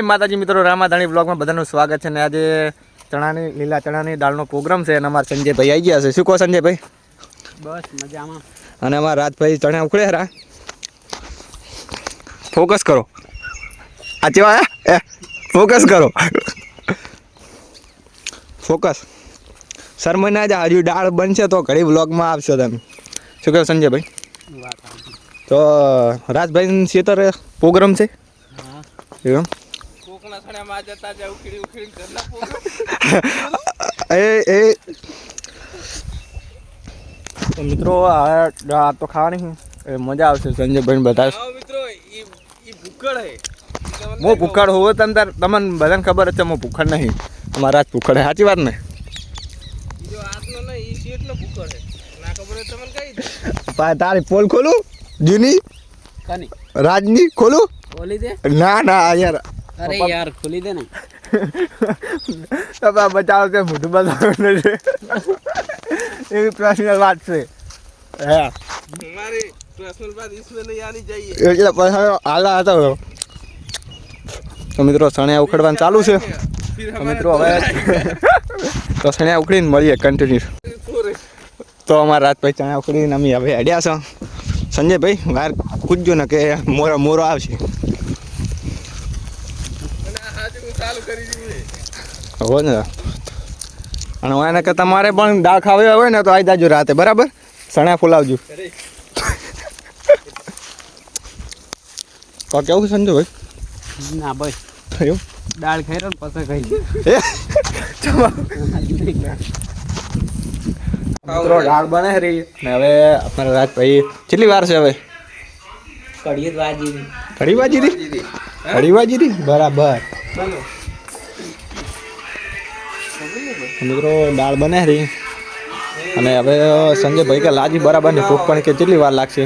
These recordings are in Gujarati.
જય માતાજી મિત્રો રામાધાણી બ્લોગમાં બધાનું સ્વાગત છે ને આજે ચણાની લીલા ચણાની દાળનો પ્રોગ્રામ છે અને અમારા સંજયભાઈ આવી ગયા છે. શું કહો સંજયભાઈ? બસ મજામાં. અને અમારા રાજભાઈ ચણા ઉખડે રા ફોકસ કરો. આ ચેવા એ ફોકસ કરો. ફોકસ શરમાઈ ના જા હજુ દાળ બનશે તો ઘડી બ્લોગમાં આવશો તમે. શું કહો સંજયભાઈ? તો રાજભાઈ શેતર પ્રોગ્રામ છે? એમ? કોકના સણામાં જતા જાય ઉખેડી ઉખેડી ઘરના એ એ. તો મિત્રો આ આ તો ખાવાની. એ મજા આવશે સંજયભાઈ બતાવે આવો મિત્રો ઈ ઈ ભૂકડ હે. ભૂખડ હોવો તમ તાર તમને બધાને ખબર છે હું ભૂખડ નહીં. મારા જ ભૂખડ હે સાચી વાત ને? જો આટલો નહીં ઈ કેટલો ભૂકડ હે. ના ખબર હોય તમને કહી પા- તારી પોલ ખોલું? જૂની? કની? રાજની ખોલું? દે? ના ના યાર અરે યાર ખોલી દે ને. તમે બચાવો કે મોઢું બતાવો છે. એવી પર્સનલ વાત છે. મિત્રો સણિયા ઉખડવાનું ચાલુ છે. તો મિત્રો ઉખડીને મળીએ કન્ટિન્યુ તો અમારા રાત ઉખડીને અમે હવે અડ્યા છો. સંજયભાઈ વાર કૂદજો ને કે મોરો મોરો આવશે. હું ચાલુ કરી દીધું હો ને. અને હું એને કે તમારે પણ દાળ ખાવી હોય ને તો આવી જાજો રાતે બરાબર? સણા ફૂલાવજો. તો કેવું છે સંજયભાઈ ના ભાઈ. થયું દાળ ખાઈ રહ્યો પછી ખાઈ એ? મિત્રો દાળ બને રહી ને હવે અમારા રાજભાઈ કેટલી વાર છે હવે? કઢી વાજી કઢી ભાજી રી કઢી વાજી રી બરાબર મિત્રો દાળ બને રહી. અને હવે સંજયભાઈ કે લાજી બરાબરની ભૂખ પણ કે કેટલી વાર લાગશે?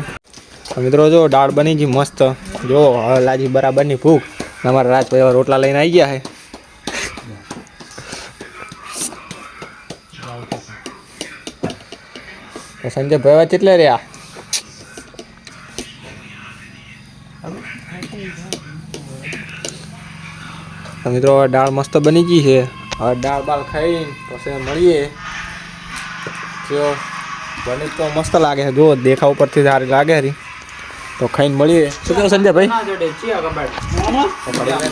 મિત્રો જો દાળ બની ગઈ મસ્ત. જો, હવે લાજી બરાબરની ભૂખ અમારા રાજભાઈ હવે રોટલા લઈને આવી ગયા છે. સંજય હવે કેટલે રહ્યા? મિત્રો દાળ મસ્ત બની ગઈ છે. હવે દાળ બાળ ખાઈને પછી મળીએ. જો બને તો મસ્ત લાગે છે. જો દેખાવ ઉપરથી સારી લાગે રી તો ખાઈને મળીએ. શું કહો સંજયભાઈ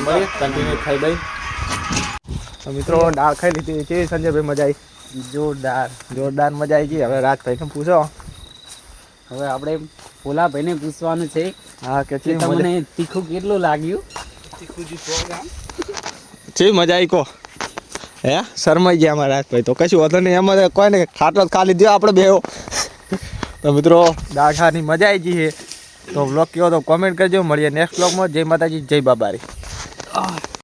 મળીએ કન્ટિન્યુ ખાઈ ભાઈ. તો મિત્રો દાળ ખાઈ લીધી. છે સંજયભાઈ મજા આવી? જોરદાર જોરદાર મજા આવી ગઈ. હવે રાજભાઈને પૂછો. હવે આપણે ભોલાભાઈને પૂછવાનું છે હા કે તમને તીખું કેટલું લાગ્યું? તીખું જી સો મજા આવી કહો. હે? શરમાઈ ગયા અમારા રાજભાઈ. તો કશું વધુ નહીં, એમાં કોઈ ને ખાટલો ખાલી દો આપણે બેહો. તો મિત્રો ખાવાની મજા આવી ગઈ છે. તો બ્લોગ કયો તો કોમેન્ટ કરજો, મળીએ નેક્સ્ટ બ્લોગમાં જય માતાજી, જય બાબારી.